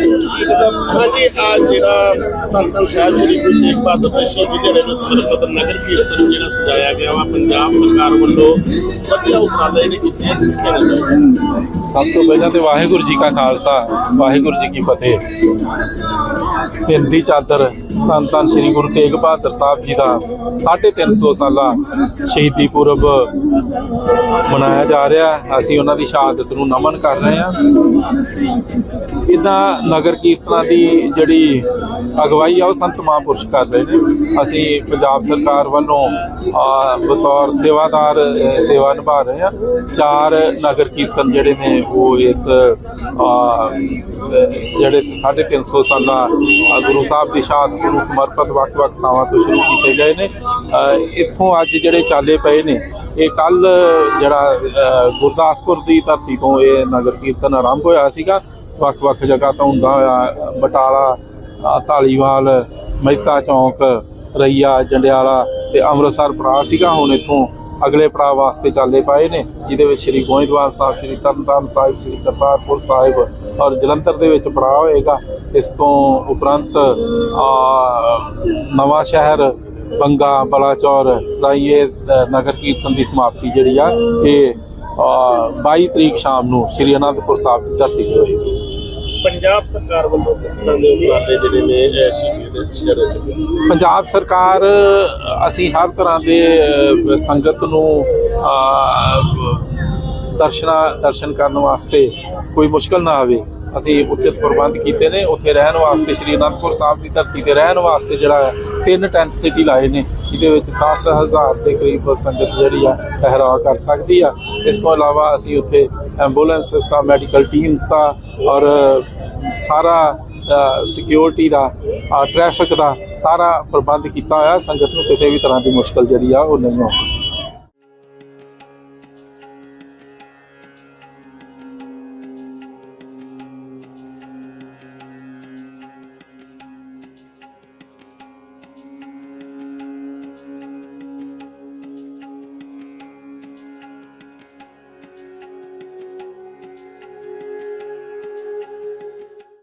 ਹਾਂਜੀ ਆ ਜਿਹੜਾ ਧੰਨ ਸਾਹਿਬ ਸ੍ਰੀ ਗੁਰੂ ਤੇਗ ਬਹਾਦਰ ਜੀ ਸ਼ਹੀਦੀ ਨੂੰ ਸਮਰਪਿਤ ਨਗਰ ਕੀਰਤਨ ਜਿਹੜਾ ਸਜਾਇਆ ਗਿਆ ਵਾ, ਪੰਜਾਬ ਸਰਕਾਰ ਵੱਲੋਂ ਵਧੀਆ ਉਪਰਾਲੇ ਨੇ ਕੀਤੇ ਸਭ ਤੋਂ ਪਹਿਲਾਂ ਤੇ ਵਾਹਿਗੁਰੂ ਜੀ ਕਾ ਖਾਲਸਾ, ਵਾਹਿਗੁਰੂ ਜੀ ਕੀ ਫਤਿਹ। ਹਿੰਦੀ ਚਾਦਰ ਧੰਨ ਧੰਨ ਸ੍ਰੀ ਗੁਰੂ ਤੇਗ ਬਹਾਦਰ ਸਾਹਿਬ ਜੀ ਦਾ 350 ਸਾਲਾ ਸ਼ਹੀਦੀ ਪੁਰਬ ਮਨਾਇਆ ਜਾ ਰਿਹਾ ਅਸੀਂ ਉਹਨਾਂ ਦੀ ਸ਼ਹਾਦਤ ਨੂੰ ਨਮਨ ਕਰ ਰਹੇ ਹਾਂ। ਇਦਾਂ ਨਗਰ ਕੀਰਤਨਾਂ ਦੀ ਜਿਹੜੀ ਅਗਵਾਈ ਆ, ਉਹ ਸੰਤ ਮਹਾਂਪੁਰਸ਼ ਕਰ ਰਹੇ ਨੇ। ਅਸੀਂ ਪੰਜਾਬ ਸਰਕਾਰ ਵੱਲੋਂ ਬਤੌਰ ਸੇਵਾਦਾਰ ਸੇਵਾ ਨਿਭਾ ਰਹੇ ਹਾਂ। ਚਾਰ ਨਗਰ ਕੀਰਤਨ ਜਿਹੜੇ ਨੇ ਉਹ ਇਸ ਆ, ਅ, ਜਿਹੜੇ 350 ਸਾਲਾ ਗੁਰੂ ਸਾਹਿਬ ਦੀ ਸ਼ਹਾਦਤ ਨੂੰ ਸਮਰਪਿਤ ਵੱਖ-ਵੱਖ ਥਾਵਾਂ ਤੋਂ ਸ਼ੁਰੂ ਕੀਤੇ ਗਏ ਨੇ। ਇੱਥੋਂ ਅੱਜ ਜਿਹੜੇ ਚਾਲੇ ਪਏ ਨੇ ਇਹ ਕੱਲ ਜਿਹੜਾ ਗੁਰਦਾਸਪੁਰ ਦੀ ਧਰਤੀ ਤੋਂ ਇਹ ਨਗਰ ਕੀਰਤਨ ਆਰੰਭ ਹੋਇਆ ਸੀਗਾ। ਵੱਖ-ਵੱਖ ਜਗ੍ਹਾ ਤੋਂ ਹੁੰਦਾ ਹੋਇਆ ਬਟਾਲਾ ਧਾਲੀਵਾਲ ਮਹਿਤਾ ਚੌਂਕ ਰਈਆ ਜੰਡਿਆਲਾ ਤੇ ਅੰਮ੍ਰਿਤਸਰ ਪੜਾਅ ਸੀਗਾ। ਹੁਣ ਇੱਥੋਂ ਅਗਲੇ ਪੜਾਅ ਵਾਸਤੇ ਚਾਲੇ ਪਾਏ ਨੇ ਜਿਹਦੇ ਵਿੱਚ ਸ੍ਰੀ ਗੋਇੰਦਵਾਲ ਸਾਹਿਬ ਸ੍ਰੀ ਤਰਨਤਾਰਨ ਸਾਹਿਬ ਸ੍ਰੀ ਕਰਤਾਰਪੁਰ ਸਾਹਿਬ ਔਰ ਜਲੰਧਰ ਦੇ ਵਿੱਚ ਪੜਾਅ ਹੋਏਗਾ। ਇਸ ਤੋਂ ਉਪਰੰਤ ਆ, ਨਵਾਂ ਸ਼ਹਿਰ ਬੰਗਾ ਬਲਾਚੌਰ ਰਾਈਏ ਅ, ਨਗਰ ਕੀਰਤਨ ਦੀ ਸਮਾਪਤੀ ਜਿਹੜੀ ਆ ਇਹ ਅ, 22 ਤਰੀਕ ਸ਼ਾਮ ਨੂੰ ਸ੍ਰੀ ਅਨੰਦਪੁਰ ਸਾਹਿਬ ਦੀ ਧਰਤੀ ਤੇ ਹੋਏਗੀ। ਪੰਜਾਬ ਸਰਕਾਰ ਵੱਲੋਂ ਕਿਸ ਤਰ੍ਹਾਂ ਦੇ ਉਪਰਾਲੇ ਜਿਹੜੇ ਨੇ ਅ, ਦੇ ਜਿਹੜੇ ਪੰਜਾਬ ਸਰਕਾਰ ਅਸੀਂ ਹਰ ਤਰ੍ਹਾਂ ਦੇ ਸੰਗਤ ਨੂੰ ਅ, ਦਰਸ਼ਨਾ ਦਰਸ਼ਨ ਕਰਨ ਵਾਸਤੇ ਕੋਈ ਮੁਸ਼ਕਲ ਨਾ ਆਵੇ। ਅਸੀਂ ਉਚਿਤ ਪ੍ਰਬੰਧ ਕੀਤੇ ਨੇ। ਉੱਥੇ ਰਹਿਣ ਵਾਸਤੇ ਸ਼੍ਰੀ ਅਨੰਦਪੁਰ ਸਾਹਿਬ ਦੀ ਧਰਤੀ ਤੇ ਰਹਿਣ ਵਾਸਤੇ ਜਿਹੜਾ ਤਿੰਨ ਟੈਂਟ ਸਿਟੀ ਲਾਏ ਨੇ, ਜਿਹਦੇ ਵਿੱਚ 10000 ਦੇ ਕਰੀਬ ਸੰਗਤ ਜਿਹੜੀ ਆ ਪਹਿਰਾ ਕਰ ਸਕਦੀ ਆ। ਇਸ ਤੋਂ ਇਲਾਵਾ ਅਸੀਂ ਉੱਥੇ ਐਂਬੂਲੈਂਸਸ ਦਾ, ਮੈਡੀਕਲ ਟੀਮਸ ਦਾ ਔਰ ਸਾਰਾ ਸਿਕਿਉਰਿਟੀ ਦਾ ਟ੍ਰੈਫਿਕ ਦਾ ਸਾਰਾ ਪ੍ਰਬੰਧ ਕੀਤਾ ਹੋਇਆ। ਸੰਗਤ ਨੂੰ ਕਿਸੇ ਵੀ ਤਰ੍ਹਾਂ ਦੀ ਮੁਸ਼ਕਲ ਜਿਹੜੀ ਆ, ਉਹ ਨਹੀਂ ਆਉਂਦੀ।